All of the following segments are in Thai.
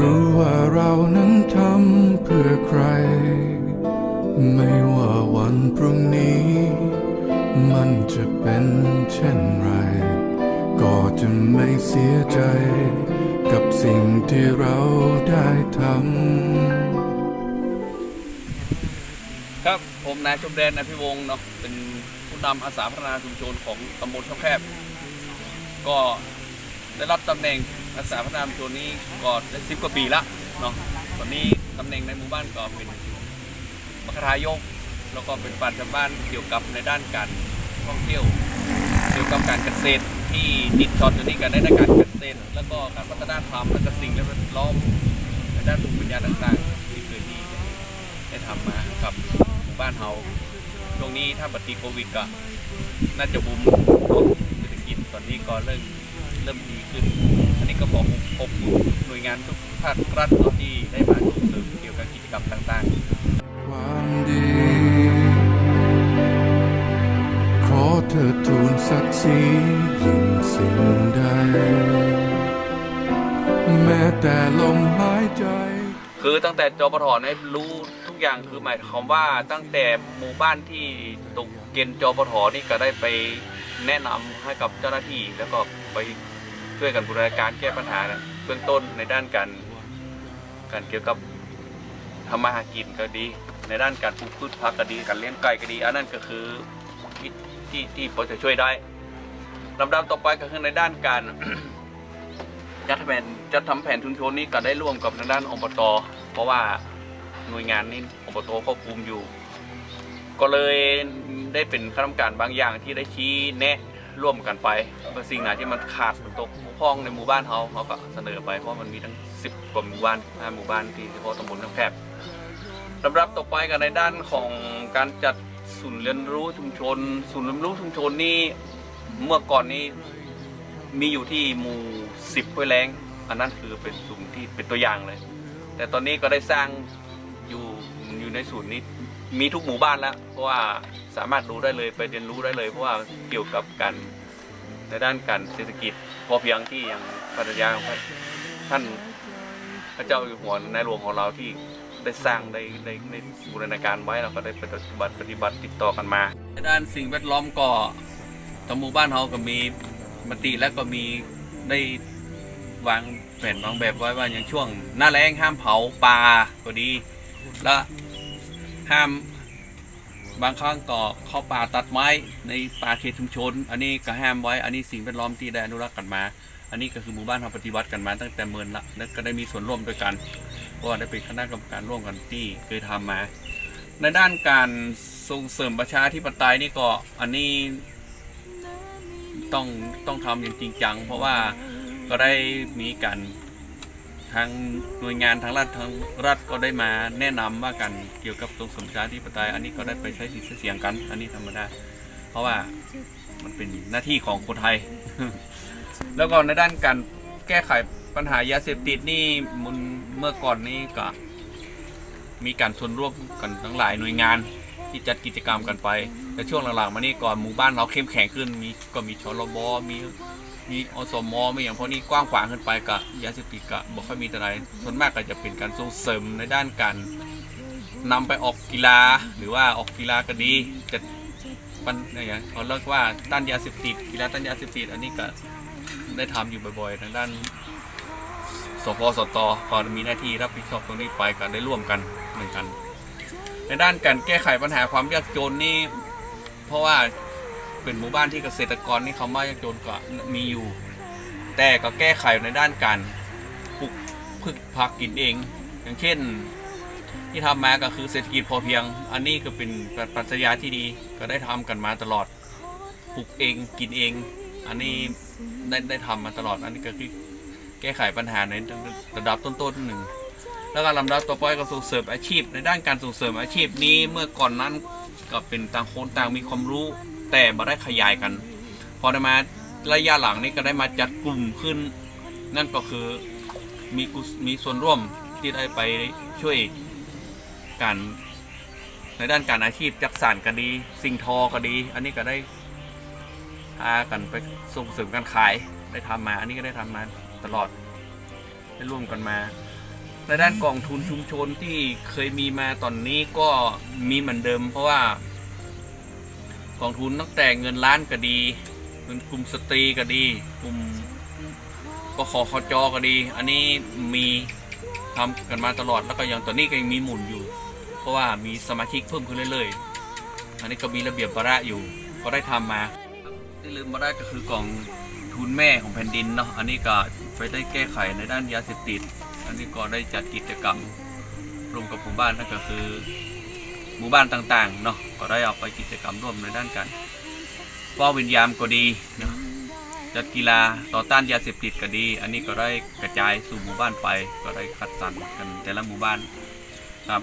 รู้ว่าเรานั้นทำเพื่อใคร ไม่ว่าวันพรุ่งนี้ มันจะเป็นเช่นไร ก็จะไม่เสียใจ กับสิ่งที่เราได้ทำครับผมนายชมแดนอภิวงศ์เนาะเป็นผู้นำอาสาพัฒนาชุมชนของตำบลช่องแคบ ก็ได้รับตำแหน่ง อาสาพัฒนาชุมชนนี้ก็ได้สิบกว่าปีละเนาะตอนนี้ตำแหน่งในหมู่บ้านก็เป็นมคทายก แล้วก็เป็นปราชญ์บ้านเกี่ยวกับในด้านการท่องเที่ยว เกี่ยวกับการเกษตรที่ติดช็อตอยู่นี่กันในด้านการเกษตร แล้วก็การพัฒนาธรรมและก็สิ่งแวดล้อมในด้านภูมิปัญญาต่างๆ ที่เคยมีได้ทำมากับหมู่บ้านเฮาช่วงนี้ถ้าปฏิโควิดก็น่าจะบูมเศรษฐกิจตอนนี้ก็เริ่มเริ่มดีขึ้น ก็ขอขอบคุณหน่วยงานทุกภาครัฐเนาะที่ได้มาส่งเสริมเกี่ยวกับกิจกรรมต่างๆความดีขอเธอทูลศักดิ์ศรียิ่งสิ่งใดแม้แต่ลมหายใจ คือตั้งแต่จปทเนี่ยรู้ทุกอย่างคือหมายความว่าตั้งแต่หมู่บ้านที่ตกเกณฑ์จปทนี่ก็ได้ไปแนะนำให้กับเจ้าหน้าที่แล้วก็ไป ช่วยกันบูรณาการแก้ปัญหานะเบื้องต้นในด้านการการเกี่ยวกับทำมาหากินก็ดี ในด้านการปลูกพืชผักก็ดีการเลี้ยงไก่ก็ดี อันนั้นก็คือที่ที่ที่พอจะช่วยได้ลำดับต่อไปก็คือในด้านการจัดแผนจัดทำแผนชุมชนนี้ก็ได้ร่วมกับทางด้านอบตเพราะว่าหน่วยงานนี้อบตควบคุมอยู่ ก็เลยได้เป็นคณะกรรมการบางอย่างที่ได้ชี้แนะ ร่วมกันไปสิ่งไหนที่มันขาดตกบกพร่องในหมู่บ้านเขาเขาก็เสนอไปเพราะมันมีทั้งสิบกว่าหมู่บ้านห้าหมู่บ้านที่เฉพาะตำบลทั้งแคบลำดับต่อไปกันในด้านของการจัดศูนย์เรียนรู้ชุมชน ศูนย์เรียนรู้ชุมชนนี่เมื่อก่อนนี้มีอยู่ที่หมู่สิบห้วยแรงอันนั้นคือเป็นศูนย์ที่เป็นตัวอย่างเลย แต่ตอนนี้ก็ได้สร้างอยู่อยู่ในศูนย์นี้ มีทุกหมู่บ้านแล้ว เพราะว่าสามารถรู้ได้เลยไปเรียนรู้ได้เลยเพราะว่าเกี่ยวกับการในด้านการเศรษฐกิจพอเพียงที่อย่างปรัญญาของท่านพระเจ้าอยู่หัวในหลวงของเราที่ได้สร้างได้ได้ได้บูรณาการไว้เราก็ได้ปฏิบัติปฏิบัติติดต่อกันมาในด้านสิ่งแวดล้อมก็ตำหมู่บ้านเราก็มีมติและก็มีได้วางแผนวางแบบไว้ว่าอย่างช่วง หน้าแรงห้ามเผาป่าก็ดี และ ห้ามบางครั้งก็เข้าป่าตัดไม้ในป่าเขตชุมชน อันนี้ก็ห้ามไว้ อันนี้สิ่งแวดล้อมที่ได้อนุรักษ์กันมา อันนี้ก็คือหมู่บ้านเราปฏิวัติกันมาตั้งแต่เมินละและก็ได้มีส่วนร่วมด้วยกัน เพราะว่าได้เป็นคณะกรรมการร่วมกันที่เคยทำมา ในด้านการส่งเสริมประชาธิปไตยนี่ก็อันนี้ต้องต้องทำอย่างจริงจัง เพราะว่าก็ได้มีการ ทางหน่วยงานทางรัฐทางรัฐก็ได้มาแนะนำว่ากันเกี่ยวกับส่งสมประชาธิปไตยอันนี้ก็ได้ไปใช้สิทธิเสียงกัน อันนี้ธรรมดา เพราะว่ามันเป็นหน้าที่ของคนไทย แล้วก็ในด้านการแก้ไขปัญหายาเสพติดนี่มันเมื่อก่อนนี้ก็มีการส่วนร่วมกันทั้งหลายหน่วยงานที่จัดกิจกรรมกันไป แต่ช่วงหลังๆมานี่ก่อนหมู่บ้านเราเข้มแข็งขึ้นมีก็มีชลบมี มีอสมมีอย่างพวกนี้กว้างขวางขึ้นไปกับยาเสพติดก็บอกค่อยมีแต่ไรส่วนมากก็จะเป็นการส่งเสริมในด้านการนำไปออกกีฬาหรือว่าออกกีฬาก็ดีจะปันอะไรอย่างเขาเรียกว่าต้านยาเสพติดกีฬาต้านยาเสพติดอันนี้ก็ได้ทำอยู่บ่อยๆทางด้านสพสตก็มีหน้าที่รับผิดชอบตรงนี้ไปกันได้ร่วมกันเหมือนกัน ในด้านการแก้ไขปัญหาความยากจนนี่เพราะว่า เป็นหมู่บ้านที่เกษตรกรนี่เขามายากจนก็มีอยู่ แต่ก็แก้ไขในด้านการปลูกพืชผักกินเอง อย่างเช่น ที่ทำมาก็คือเศรษฐกิจพอเพียง อันนี้ก็เป็นปรัชญาที่ดีก็ได้ทำกันมาตลอดปลูกเองกินเอง อันนี้ได้ได้ทำมาตลอดอันนี้ก็คือแก้ไขปัญหาในระดับต้นๆหนึ่งแล้วก็ลำดับต่อไปก็ส่งเสริมอาชีพ ในด้านการส่งเสริมอาชีพนี้เมื่อก่อนนั้นก็เป็นต่างคนต่างมีความรู้ แต่มาได้ขยายกัน พอได้มาระยะหลังนี้ก็ได้มาจัดกลุ่มขึ้น นั่นก็คือมีมีส่วนร่วมที่ได้ไปช่วยการในด้านการอาชีพจักสานก็ดี สิ่งทอก็ดี อันนี้ก็ได้พากันไปส่งเสริมการขายได้ทำมา อันนี้ก็ได้ทำมาตลอดได้ร่วมกันมา ในด้านกองทุนชุมชนที่เคยมีมาตอนนี้ก็มีเหมือนเดิม เพราะว่า กองทุนตั้งแต่เงินล้านก็ดี เงินกลุ่มสตรีก็ดี กลุ่มก็ขอขอจอก็ดี อันนี้มีทำกันมาตลอดแล้วก็ยังตอนนี้ก็ยังมีหมุนอยู่ เพราะว่ามีสมาชิกเพิ่มขึ้นเรื่อยๆ อันนี้ก็มีระเบียบวาระอยู่ ก็ได้ทำมาที่ลืมมาได้ก็คือกล่องทุนแม่ของแผ่นดินเนาะอันนี้ก็ไปได้แก้ไขในด้านยาเสพติด อันนี้ก็ได้จัดกิจกรรมรวมกับหมู่บ้านนั่นก็คือ หมู่บ้านต่างๆเนาะก็ได้เอาไปกิจกรรมร่วมในด้านการเฝ้าวิญญาณก็ดีเนาะจัดกีฬาต่อต้านยาเสพติดก็ดี อันนี้ก็ได้กระจายสู่หมู่บ้านไป ก็ได้คัดสรรกันแต่ละหมู่บ้านครับ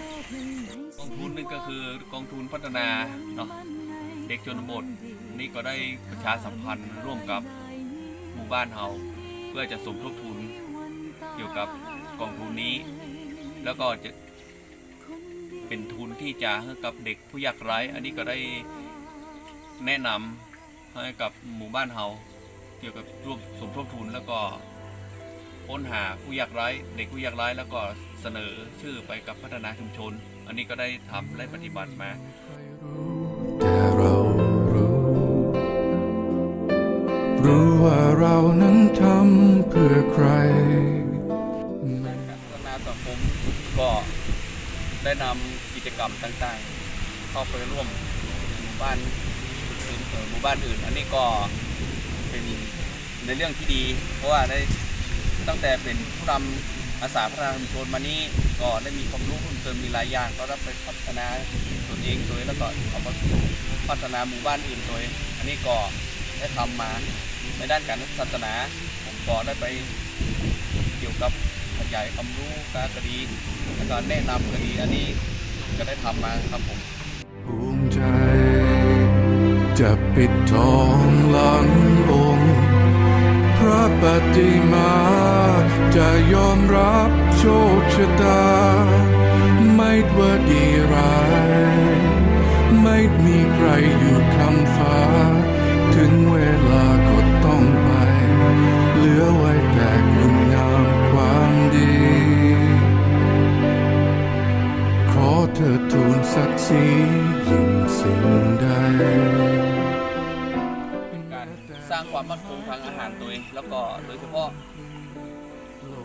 กองทุนนึงก็คือกองทุนพัฒนาเนาะเด็กชนบทนี่ก็ได้ประชาสัมพันธ์ร่วมกับหมู่บ้านเฮาเพื่อจะสมทบทุนเกี่ยวกับกองทุนนี้ แล้วก็จะ เป็นทุนที่จะให้กับเด็กผู้ยากไร้ อันนี้ก็ได้แนะนำให้กับหมู่บ้านเฮาเกี่ยวกับร่วมสมทบทุนแล้วก็ค้นหาผู้ยากไร้เด็กผู้ยากไร้แล้วก็เสนอชื่อไปกับพัฒนาชุมชน อันนี้ก็ได้ทำได้ปฏิบัติมา แต่เรารู้ รู้ว่าเรานั้นทำเพื่อใคร การพัฒนาสังคมก็ได้นำ จกรรมต่างๆ เข้าไปร่วมหมู่บ้านอื่นเอ่อหมู่บ้านอื่น อันนี้ก็เป็นในเรื่องที่ดี เพราะว่าได้ตั้งแต่เป็นผู้นำอาสาพัฒนาชุมชนมานี้ก็ได้มีความรู้เพิ่มเติมมีหลายอย่าง ก็ได้ไปพัฒนาตนเองตัวเองแล้วก็เอามาพัฒนาหมู่บ้านอื่นตัวเองอันนี้ก็ได้ทำมาในด้านการศาสนาผมก็ได้ไปเกี่ยวกับขยายความรู้การคดีแล้วก็แนะนำคดีอันนี้ ก็ได้ทำมาครับผมภูมิใจ จะปิดทองหลังองค์พระปฏิมา จะยอมรับโชคชะตา ไม่ว่าดี แล้วก็โดยเฉพาะ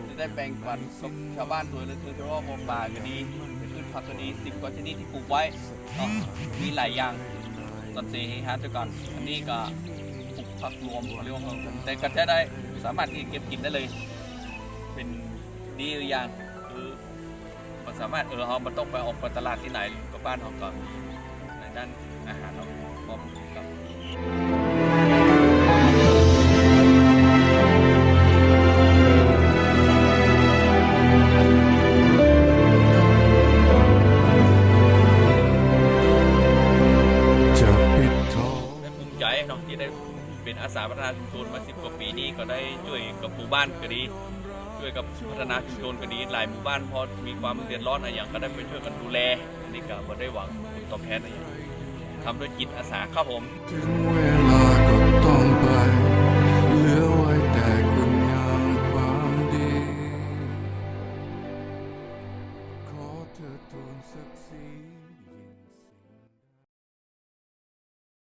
จะได้แบ่งปันกับชาวบ้านตัวเองโดยเฉพาะหมป่าก็ดีเป็นพืชผักก็ดีสิบกว่าชนิดที่ปลูกไว้มีหลายอย่างสัตว์เซฮาด้วยกันอันนี้ก็ปลูกผักรวมเรียกว่าแต่ก็ใช้ได้สามารถที่เก็บกินได้เลย เป็นดีหรือย่างคือมันสามารถเออเอามันต้องไปออกไปตลาดที่ไหนก็บ้านเขาก็มีในด้านอาหารเราพร้อมกับาพัฒนาชุมชนมาสิบกว่าปีนี้ก็ได้ช่วยกับหมู่บ้านก็ดีช่วยกับพัฒนาชุมชนก็ดีหลายหมู่บ้านพอมีความเดือดร้อนอะไรอย่างก็ได้ไปช่วยกันดูแลอันนี้ก็บ่ได้หวังผลตอบแทนอะไรอย่างทำด้วยจิตอาสาครับผม ถึงเวลาก็ต้องไป